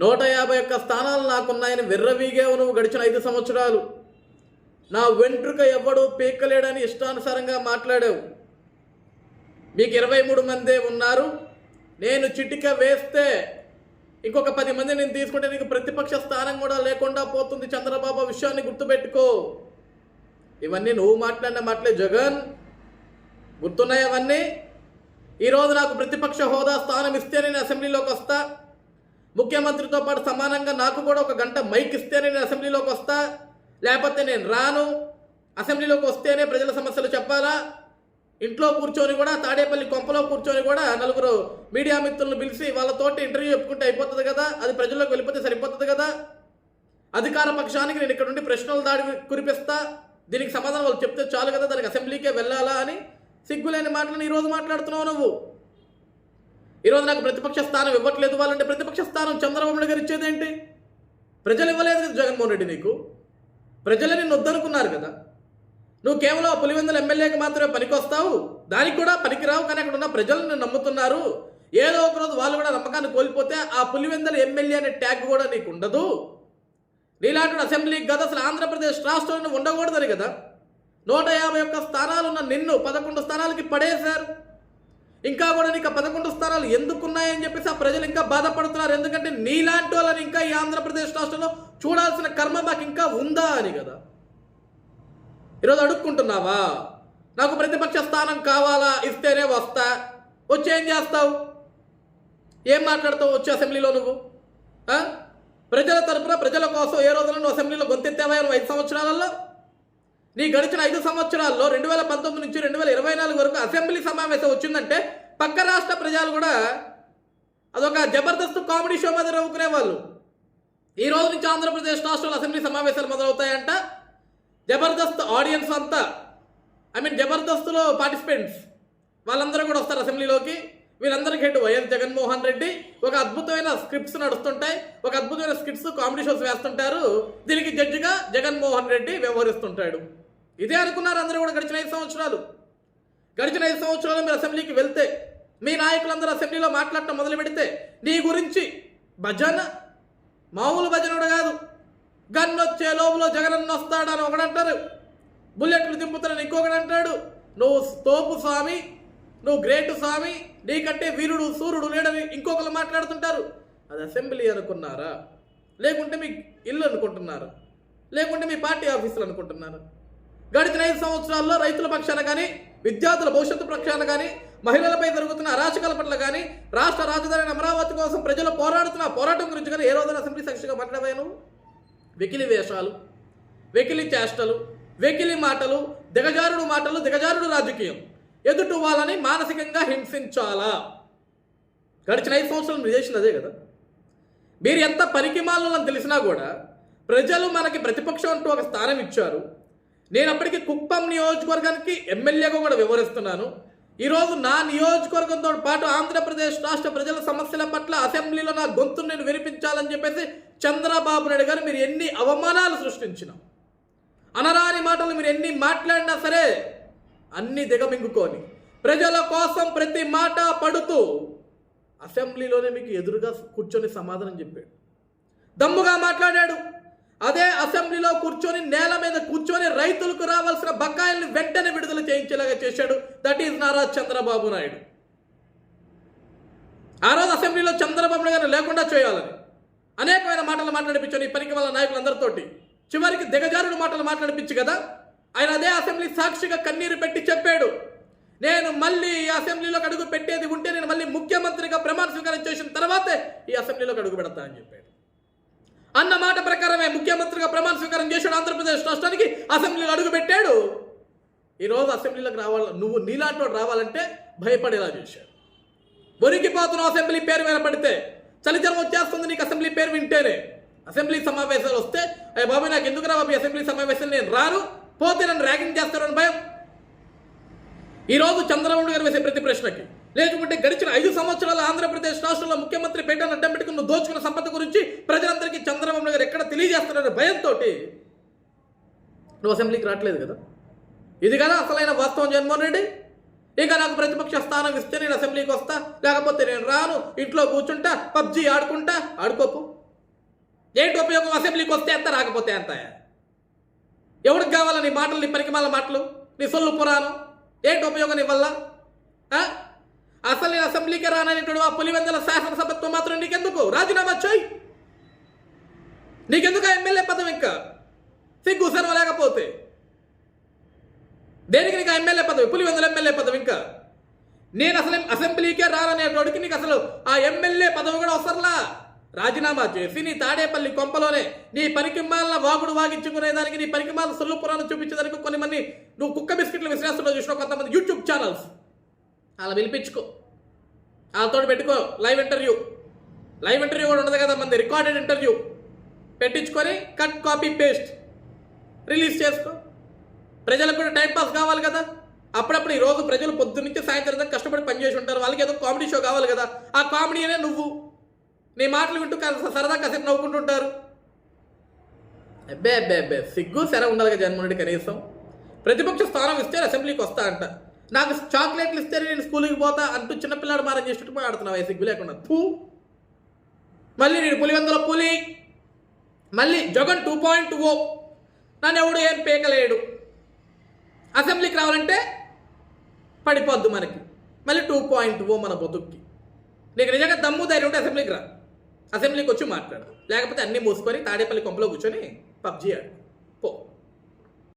నూట యాభై ఒక్క స్థానాలు నాకున్నాయని విర్రవీగావు నువ్వు గడిచిన ఐదు సంవత్సరాలు. నా వెంట్రుక ఎవడు పీకలేడని ఇష్టానుసారంగా మాట్లాడావు. మీకు ఇరవై మూడు మందే ఉన్నారు. నేను చిటిక వేస్తే ఇంకొక పది మంది నేను తీసుకుంటే నీకు ప్రతిపక్ష స్థానం కూడా లేకుండా పోతుంది చంద్రబాబు విషయాన్ని గుర్తుపెట్టుకో. ఇవన్నీ నువ్వు మాట్లాడిన మాటలే జగన్. గుర్తున్నాయి అవన్నీ ఈరోజు నాకు ప్రతిపక్ష హోదా స్థానం ఇస్తే నేను అసెంబ్లీలోకి వస్తా. ముఖ్యమంత్రితో పాటు సమానంగా నాకు కూడా ఒక గంట మైక్ ఇస్తే నేను అసెంబ్లీలోకి వస్తా లేకపోతే నేను రాను. అసెంబ్లీలోకి వస్తేనే ప్రజల సమస్యలు చెప్పాలా? ఇంట్లో కూర్చొని కూడా తాడేపల్లి కొంపలో కూర్చొని కూడా నలుగురు మీడియా మిత్రులను పిలిచి వాళ్ళతోటి ఇంటర్వ్యూ చెప్పుకుంటే అయిపోతుంది కదా? అది ప్రజల్లోకి వెళ్ళిపోతే సరిపోతుంది కదా? అధికార పక్షానికి నేను ఇక్కడ నుండి ప్రశ్నలు దాడి కురిపిస్తా. దీనికి సమాధానం వాళ్ళు చెప్తే చాలు కదా? దానికి అసెంబ్లీకే వెళ్ళాలా అని సిగ్గులేని మాటలను ఈరోజు మాట్లాడుతున్నావు నువ్వు. ఈరోజు నాకు ప్రతిపక్ష స్థానం ఇవ్వట్లేదు వాళ్ళంటే ప్రతిపక్ష స్థానం చంద్రబాబు నాయుడు గారు ఇచ్చేదేంటి ప్రజలు ఇవ్వలేదు కదా జగన్మోహన్ రెడ్డి నీకు? ప్రజలని నిన్ను వద్దనుకున్నారు కదా. నువ్వు కేవలం పులివెందుల ఎమ్మెల్యేకి మాత్రమే పనికొస్తావు దానికి కూడా పనికిరావు కానీ అక్కడ ఉన్న ప్రజలు నిన్ను నమ్ముతున్నారు. ఏదో ఒక రోజు వాళ్ళు కూడా నమ్మకాన్ని కోల్పోతే ఆ పులివెందుల ఎమ్మెల్యే అనే ట్యాగ్ కూడా నీకు ఉండదు. నీలాంటి అసెంబ్లీకి కదా అసలు ఆంధ్రప్రదేశ్ రాష్ట్రంలో ఉండకూడదని కదా. నూట యాభై ఒక్క స్థానాలు ఉన్న నిన్ను పదకొండు స్థానాలకి పడేశారు. ఇంకా కూడా నీకు పదకొండు స్థానాలు ఎందుకున్నాయని చెప్పేసి ఆ ప్రజలు ఇంకా బాధపడుతున్నారు. ఎందుకంటే నీలాంటి వాళ్ళని ఇంకా ఈ ఆంధ్రప్రదేశ్ రాష్ట్రంలో చూడాల్సిన కర్మ మాకు ఇంకా ఉందా అని కదా. ఈరోజు అడుక్కుంటున్నావా? నాకు ప్రతిపక్ష స్థానం కావాలా? ఇస్తేనే వస్తా. వచ్చి ఏం చేస్తావు? ఏం మాట్లాడతావు వచ్చి అసెంబ్లీలో నువ్వు? ప్రజల తరపున ప్రజల కోసం ఏ రోజున నువ్వు అసెంబ్లీలో గొంతెత్తావా? నువ్వు ఐదు సంవత్సరాలలో? నీ గడిచిన ఐదు సంవత్సరాల్లో రెండు వేల పంతొమ్మిది నుంచి రెండు వేల ఇరవై నాలుగు వరకు అసెంబ్లీ సమావేశం వచ్చిందంటే పక్క రాష్ట్ర ప్రజలు కూడా అదొక జబర్దస్త్ కామెడీ షో మీద నవ్వుకునే వాళ్ళు. ఈ రోజు నుంచి ఆంధ్రప్రదేశ్ రాష్ట్రంలో అసెంబ్లీ సమావేశాలు మొదలవుతాయంట. జబర్దస్త్ ఆడియన్స్ అంతా ఐ మీన్ జబర్దస్త్లో పార్టిసిపెంట్స్ వాళ్ళందరూ కూడా వస్తారు అసెంబ్లీలోకి. వీళ్ళందరికీ హెడ్ వైఎస్ జగన్మోహన్ రెడ్డి ఒక అద్భుతమైన స్క్రిప్ట్స్ నడుస్తుంటాయి. ఒక అద్భుతమైన స్క్రిప్ట్స్ కామెడీ షోస్ వేస్తుంటారు. దీనికి జడ్జిగా జగన్మోహన్ రెడ్డి వ్యవహరిస్తుంటాడు. ఇదే అనుకున్నారు అందరూ కూడా గడిచిన ఐదు సంవత్సరాలు. గడిచిన ఐదు సంవత్సరాలు మీరు అసెంబ్లీకి వెళ్తే మీ నాయకులందరూ అసెంబ్లీలో మాట్లాడటం మొదలు పెడితే నీ గురించి భజన మామూలు భజన కూడా కాదు. గన్ను వచ్చే లోపులో జగనన్న వస్తాడని ఒకడంటారు. బుల్లెట్లు దింపుతాడని ఇంకొకడు అంటాడు. నువ్వు తోపు స్వామి నువ్వు గ్రేట్ స్వామి నీకంటే వీరుడు సూర్యుడు లేడని ఇంకొకరు మాట్లాడుతుంటారు. అది అసెంబ్లీ అనుకున్నారా? లేకుంటే మీ ఇల్లు అనుకుంటున్నారా? లేకుంటే మీ పార్టీ ఆఫీసులు అనుకుంటున్నారా? గడిచిన ఐదు సంవత్సరాల్లో రైతుల పక్షాన కానీ విద్యార్థుల భవిష్యత్తు పక్షాన కానీ మహిళలపై జరుగుతున్న అరాచకాల పట్ల కానీ రాష్ట్ర రాజధాని అమరావతి కోసం ప్రజలు పోరాడుతున్న పోరాటం గురించి కానీ ఏ రోజున అసెంబ్లీ సాక్షిగా మాట్లాడవాను వెకిలి వేషాలు వెకిలి చేష్టలు వెకిలి మాటలు దిగజారుడు మాటలు దిగజారుడు రాజకీయం. ఎదుటి వాళ్ళని మానసికంగా హింసించాలా? గడిచిన ఐదు సంవత్సరాలు మీరు చేసింది అదే కదా. మీరు ఎంత పనికిమాలని తెలిసినా కూడా ప్రజలు మనకి ప్రతిపక్షం అంటూ ఒక స్థానం ఇచ్చారు. నేను అప్పటికి కుప్పం నియోజకవర్గానికి ఎమ్మెల్యేగా కూడా వివరిస్తున్నాను. ఈరోజు నా నియోజకవర్గంతో పాటు ఆంధ్రప్రదేశ్ రాష్ట్ర ప్రజల సమస్యల పట్ల అసెంబ్లీలో నా గొంతును నేను వినిపించాలని చెప్పేసి చంద్రబాబు నాయుడు గారు మీరు ఎన్ని అవమానాలు సృష్టించినా అనరాని మాటలు మీరు ఎన్ని మాట్లాడినా సరే అన్ని దిగమింగుకొని ప్రజల కోసం ప్రతి మాట పడుతూ అసెంబ్లీలోనే మీకు ఎదురుగా కూర్చొని సమాధానం చెప్పాడు. దమ్ముగా మాట్లాడాడు. అదే అసెంబ్లీలో కూర్చొని నేల మీద కూర్చొని రైతులకు రావాల్సిన బకాయిల్ని వెంటనే విడుదల చేయించేలాగా చేశాడు. That is Nara Chandrababu Naidu. ఆ రోజు అసెంబ్లీలో చంద్రబాబు నాయుడు లేకుండా చేయాలని అనేకమైన మాటలు మాట్లాడిపించాను ఈ పనికి వాళ్ళ నాయకులందరితోటి. చివరికి దిగజారుడు మాటలు మాట్లాడిపించు కదా? ఆయన అదే అసెంబ్లీ సాక్షిగా కన్నీరు పెట్టి చెప్పాడు. నేను మళ్ళీ ఈ అసెంబ్లీలోకి అడుగు పెట్టేది ఉంటే నేను మళ్ళీ ముఖ్యమంత్రిగా ప్రమాణ స్వీకారం చేసిన తర్వాతే ఈ అసెంబ్లీలోకి అడుగు పెడతా అని చెప్పాడు. అన్న మాట ప్రకారమే ముఖ్యమంత్రిగా ప్రమాణ స్వీకారం చేశాడు ఆంధ్రప్రదేశ్ రాష్ట్రానికి. అసెంబ్లీలో అడుగుపెట్టాడు. ఈరోజు అసెంబ్లీలోకి రావాలి నువ్వు నీలాంటి వాడు రావాలంటే భయపడేలా చేశాడు. బొరికిపోతున్నావు అసెంబ్లీ పేరు వినపడితే చలిజలం వచ్చేస్తుంది నీకు అసెంబ్లీ పేరు వింటేనే. అసెంబ్లీ సమావేశాలు వస్తే అయ్యే బాబాయ్ నాకు ఎందుకు రా అసెంబ్లీ సమావేశాలు? నేను రాను. పోతే నన్ను ర్యాగింగ్ చేస్తారని భయం. ఈరోజు చంద్రబాబు గారు వేసే ప్రతి ప్రశ్నకి లేకుంటే గడిచిన ఐదు సంవత్సరాల ఆంధ్రప్రదేశ్ రాష్ట్రంలో ముఖ్యమంత్రి పేటను అడ్డం పెట్టుకుని దోచుకున్న సంపద గురించి ప్రజలందరికీ చంద్రబాబు గారు ఎక్కడ తెలియజేస్తున్నారనే భయంతో నువ్వు అసెంబ్లీకి రావట్లేదు కదా? ఇది కదా అసలైన వాస్తవం జగన్మోహన్ రెడ్డి. ఇక నాకు ప్రతిపక్ష స్థానం ఇస్తే నేను అసెంబ్లీకి వస్తా లేకపోతే నేను రాను ఇంట్లో కూర్చుంటా పబ్జి ఆడుకుంటా ఆడుకోపు ఏంటి ఉపయోగం అసెంబ్లీకి వస్తే ఎంత రాకపోతే ఎంత ఎవరికి కావాలా నీ మాటలు నీ పరికిమాల మాటలు నీ సొల్లు పురాణం? ఏంటి ఉపయోగం నీ వల్ల? అసలు నేను అసెంబ్లీకి రాననేటువంటి ఆ పులివెందుల శాసనసభత్వం మాత్రం నీకెందుకు? రాజీనామా చేయి నీకెందుకు ఆ ఎమ్మెల్యే పదం ఇంకా? సిగ్గు సర్వ లేకపోతే. దేనికి నీకు ఎమ్మెల్యే పదవి? పులివెందుల ఎమ్మెల్యే పదవి ఇంకా? నేను అసలు అసెంబ్లీకే రాననేటోడికి నీకు అసలు ఆ ఎమ్మెల్యే పదవి కూడా అవసరంలా? రాజీనామా చేసి నీ తాడేపల్లి కొంపలోనే నీ పనికిమాల వాగుడు వాగించుకునేదానికి నీ పనికిమాల సొల్లు పురాణం చూపించేదానికి కొన్ని మంది నువ్వు కుక్క బిస్కెట్లు విశ్లేషణలో చూసిన కొంతమంది యూట్యూబ్ ఛానల్స్. అలా పిలిపించుకో వాళ్ళతో పెట్టుకో. Live interview. లైవ్ ఇంటర్వ్యూ కూడా ఉండదు కదా మంది. Recorded interview. పెట్టించుకొని కట్ కాపీ పేస్ట్. రిలీజ్ చేసుకో. ప్రజలకు కూడా టైంపాస్ కావాలి కదా. అప్పుడప్పుడు ఈ రోజు ప్రజలు పొద్దు సాయంత్రం దాకా కష్టపడి పనిచేసి ఉంటారు. వాళ్ళకి ఏదో కామెడీ షో కావాలి కదా. ఆ కామెడీనే నువ్వు. నీ మాటలు వింటూ కాస్త సరదా కాసేపు నవ్వుకుంటుంటారు అబ్బే అబ్బే అబ్బే. సిగ్గు సెర ఉండాలి కదా జగన్మోహన్ కనీసం. ప్రతిపక్ష స్థానం ఇస్తే అసెంబ్లీకి వస్తా అంట. నాకు చాక్లెట్లు ఇస్తే నేను స్కూల్కి పోతా అంటూ చిన్నపిల్లాడు మారం చేసినట్టు ఆడుతున్నావు సిగ్గు లేకుండా. పూ మళ్ళీ నేను పులివెందుల పులి. మళ్ళీ జగన్ టూ పాయింట్ ఓ. నన్ను ఎవడు ఏం పేకలేడు. అసెంబ్లీకి రావాలంటే పడిపోద్దు మనకి. మళ్ళీ టూ పాయింట్ ఓ మన బతుక్కి. నీకు నిజంగా దమ్ము ధైర్యం ఉంటే అసెంబ్లీకి రా. అసెంబ్లీకి వచ్చి మాట్లాడు. లేకపోతే అన్నీ మూసుకొని తాడేపల్లి కొంపలో కూర్చొని పబ్జీ ఆడు.